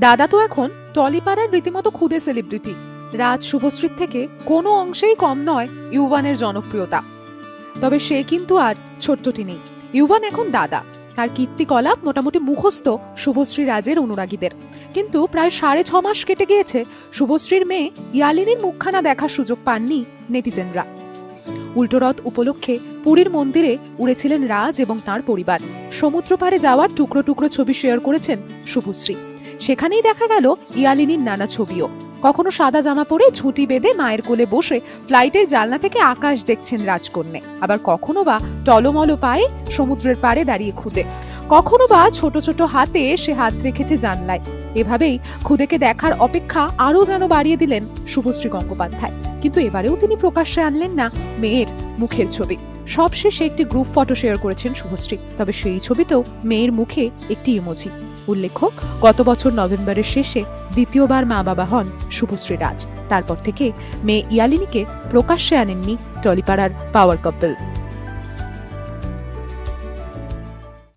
দাদা তো এখন টলিপাড়ার রীতিমতো খুদে সেলিব্রিটি রাজ শুভশ্রীর থেকে কোনো অংশেই কম নয় ইউভানের জনপ্রিয়তা। তবে সে কিন্তু আর ছোট্টটি নেই। ইউভান এখন দাদা তার কীর্তিকলাপ মোটামুটি মুখস্থ শুভশ্রী রাজের অনুরাগীদের। কিন্তু প্রায় সাড়ে ছ মাস কেটে গিয়েছে শুভশ্রীর মেয়ে ইয়ালিনীর মুখখানা দেখার সুযোগ পাননি নেটিজেনরা। উল্টোরথ উপলক্ষে পুরীর মন্দিরে উড়েছিলেন রাজ এবং তার পরিবার। সমুদ্র পাড়ে যাওয়ার টুকরো টুকরো ছবি শেয়ার করেছেন শুভশ্রী। সেখানেই দেখা গেল ইয়ালিনীর নানা ছবিও। কখনো সাদা জামা পরে ঝুঁটি বেঁধে মায়ের কোলে বসে ফ্লাইটের জালনা থেকে আকাশ দেখছেন রাজকন্যে। আবার কখনো বা টলমল পায়ে সমুদ্রের পাড়ে দাঁড়িয়ে খুদে। কখনো বা ছোট ছোট হাতে সে হাত রেখেছে জানলায়। এভাবেই খুদেকে দেখার অপেক্ষা আরও যেন বাড়িয়ে দিলেন শুভশ্রী গঙ্গোপাধ্যায়। কিন্তু এবারেও তিনি প্রকাশ্যে আনলেন না মেয়ের মুখের ছবি। সবশেষে একটি গ্রুপ ফটো শেয়ার করেছেন শুভশ্রী। তবে সেই ছবিতেও মেয়ের মুখে একটি ইমোজি উল্লেখ্য, গত বছর নভেম্বরের শেষে দ্বিতীয়বার মা বাবা হন শুভশ্রী রাজ। তারপর থেকে মেয়ে ইয়ালিনীকে প্রকাশ্যে আনেননি টলিপাড়ার পাওয়ার কাপল